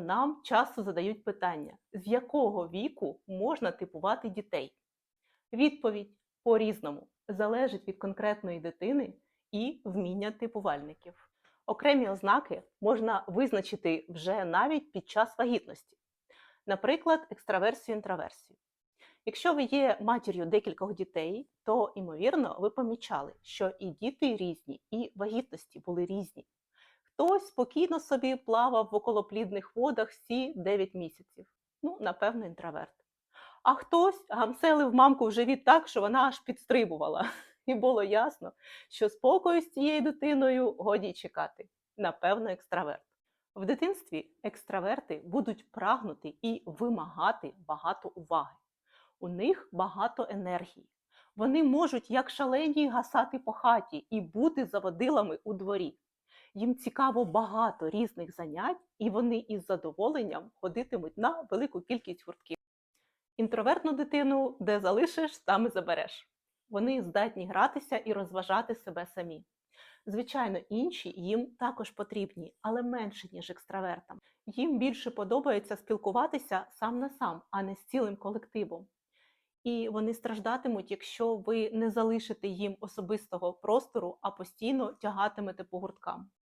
Нам часто задають питання, з якого віку можна типувати дітей? Відповідь по-різному залежить від конкретної дитини і вміння типувальників. Окремі ознаки можна визначити вже навіть під час вагітності, наприклад, екстраверсію інтраверсію. Якщо ви є матір'ю декількох дітей, то ймовірно ви помічали, що і діти різні, і вагітності були різні. Хтось спокійно собі плавав в околоплідних водах всі 9 місяців. Ну, напевно, інтроверт. А хтось гамселив мамку в живіт так, що вона аж підстрибувала. І було ясно, що спокою з цією дитиною годі чекати. Напевно, екстраверт. В дитинстві екстраверти будуть прагнути і вимагати багато уваги. У них багато енергії. Вони можуть, як шалені, гасати по хаті і бути заводилами у дворі. Їм цікаво багато різних занять, і вони із задоволенням ходитимуть на велику кількість гуртків. Інтровертну дитину, де залишиш, там і забереш. Вони здатні гратися і розважати себе самі. Звичайно, інші їм також потрібні, але менше, ніж екстравертам. Їм більше подобається спілкуватися сам на сам, а не з цілим колективом. І вони страждатимуть, якщо ви не залишите їм особистого простору, а постійно тягатимете по гурткам.